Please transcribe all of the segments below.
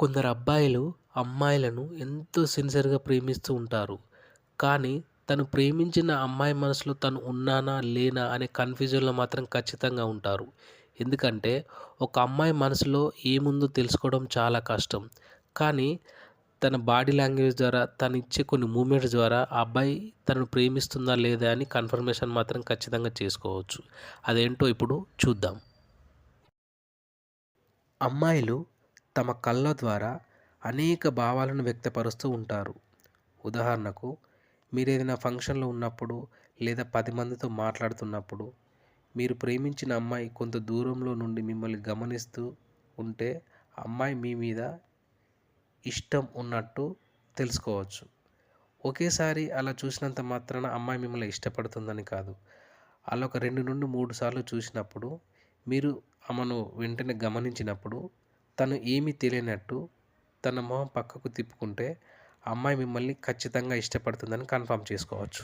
కొందరు అబ్బాయిలు అమ్మాయిలను ఎంతో సిన్సియర్గా ప్రేమిస్తూ ఉంటారు. కానీ తను ప్రేమించిన అమ్మాయి మనసులో తను ఉన్నానా లేనా అనే కన్ఫ్యూజన్లో మాత్రం ఖచ్చితంగా ఉంటారు. ఎందుకంటే ఒక అమ్మాయి మనసులో ఏముందో తెలుసుకోవడం చాలా కష్టం. కానీ తన బాడీ లాంగ్వేజ్ ద్వారా తను ఇచ్చే కొన్ని మూమెంట్స్ ద్వారా ఆ అబ్బాయి తనను ప్రేమిస్తుందా లేదా అని కన్ఫర్మేషన్ మాత్రం ఖచ్చితంగా చేసుకోవచ్చు. అదేంటో ఇప్పుడు చూద్దాం. అమ్మాయిలు తమ కళ్ళ ద్వారా అనేక భావాలను వ్యక్తపరుస్తూ ఉంటారు. ఉదాహరణకు మీరు ఏదైనా ఫంక్షన్లో ఉన్నప్పుడు లేదా పది మందితో మాట్లాడుతున్నప్పుడు మీరు ప్రేమించిన అమ్మాయి కొంత దూరంలో నుండి మిమ్మల్ని గమనిస్తూ ఉంటే అమ్మాయి మీ మీద ఇష్టం ఉన్నట్టు తెలుసుకోవచ్చు. ఒకేసారి అలా చూసినంత మాత్రాన అమ్మాయి మిమ్మల్ని ఇష్టపడుతుందని కాదు. అలా ఒక రెండు నుండి మూడు సార్లు చూసినప్పుడు మీరు ఆమెను వెంటనే గమనించినప్పుడు తను ఏమీ తెలియనట్టు తన మొహం పక్కకు తిప్పుకుంటే అమ్మాయి మిమ్మల్ని ఖచ్చితంగా ఇష్టపడుతుందని కన్ఫర్మ్ చేసుకోవచ్చు.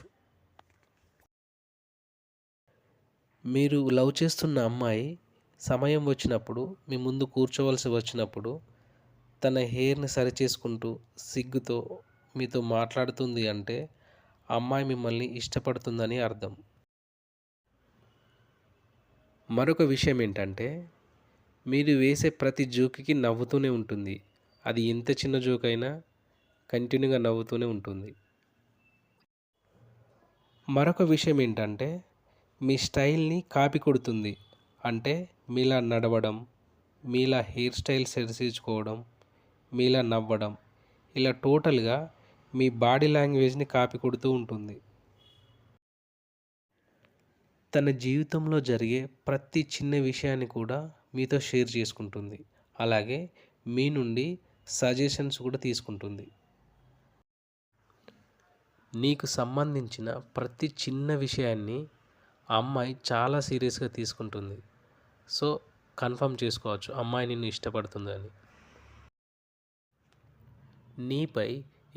మీరు లవ్ చేస్తున్న అమ్మాయి సమయం వచ్చినప్పుడు మీ ముందు కూర్చోవలసి వచ్చినప్పుడు తన హెయిర్ని సరిచేసుకుంటూ సిగ్గుతో మీతో మాట్లాడుతుంది అంటే అమ్మాయి మిమ్మల్ని ఇష్టపడుతుందని అర్థం. మరొక విషయం ఏంటంటే మీరు వేసే ప్రతి జోక్కి నవ్వుతూనే ఉంటుంది. అది ఎంత చిన్న జోక్ అయినా కంటిన్యూగా నవ్వుతూనే ఉంటుంది. మరొక విషయం ఏంటంటే మీ స్టైల్ని కాపీ కొడుతుంది. అంటే మీలా నడవడం మీలా హెయిర్ స్టైల్ సరిచేసుకోవడం మీలా నవ్వడం. ఇలా టోటల్గా మీ బాడీ లాంగ్వేజ్ని కాపీ కొడుతూ ఉంటుంది. తన జీవితంలో జరిగే ప్రతి చిన్న విషయాన్ని కూడా మీతో షేర్ చేసుకుంటుంది. అలాగే మీ నుండి సజెషన్స్ కూడా తీసుకుంటుంది. నీకు సంబంధించిన ప్రతి చిన్న విషయాన్ని అమ్మాయి చాలా సీరియస్గా తీసుకుంటుంది. సో కన్ఫర్మ్ చేసుకోవచ్చు అమ్మాయి నిన్ను ఇష్టపడుతుందని నీపై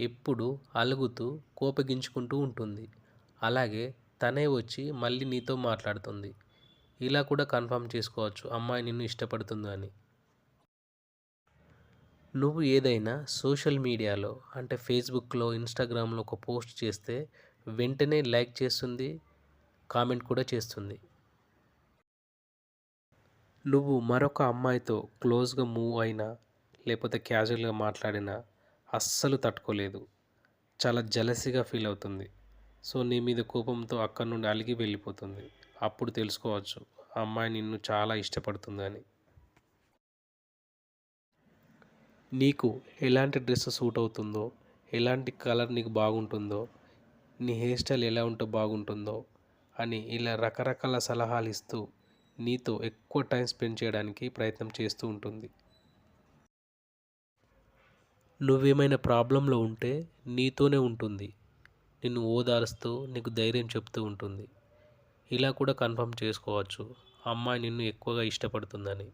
ఎప్పుడు అలుగుతూ కోపగించుకుంటూ ఉంటుంది. అలాగే తనే వచ్చి మళ్ళీ నీతో మాట్లాడుతుంది. ఇలా కూడా కన్ఫర్మ్ చేసుకోవచ్చు. అమ్మాయి నిన్ను ఇష్టపడుతుంది అని నువ్వు ఏదైనా సోషల్ మీడియాలో అంటే ఫేస్బుక్లో ఇన్స్టాగ్రామ్లో ఒక పోస్ట్ చేస్తే వెంటనే లైక్ చేస్తుంది కామెంట్ కూడా చేస్తుంది. నువ్వు మరొక అమ్మాయితో క్లోజ్గా మూవ్ అయినా లేకపోతే క్యాజువల్గా మాట్లాడినా అస్సలు తట్టుకోలేదు. చాలా జలసిగా ఫీల్ అవుతుంది. సో నీ మీద కోపంతో అక్కడి నుండి అలిగి వెళ్ళిపోతుంది. అప్పుడు తెలుసుకోవచ్చు ఆ అమ్మాయి నిన్ను చాలా ఇష్టపడుతుందని. నీకు ఎలాంటి డ్రెస్ సూట్ అవుతుందో ఎలాంటి కలర్ నీకు బాగుంటుందో నీ హెయిర్ స్టైల్ ఎలా ఉంటే బాగుంటుందో అని ఇలా రకరకాల సలహాలు ఇస్తూ నీతో ఎక్కువ టైం స్పెండ్ చేయడానికి ప్రయత్నం చేస్తూ ఉంటుంది. నువ్వేమైనా ప్రాబ్లంలో ఉంటే నీతోనే ఉంటుంది. నిన్ను ఓదారుస్తూ నీకు ధైర్యం చెప్తూ ఉంటుంది. ఇలా కూడా కన్ఫర్మ్ చేసుకోవచ్చు. అమ్మాయి నిన్ను ఎక్కువగా ఇష్టపడుతుందని.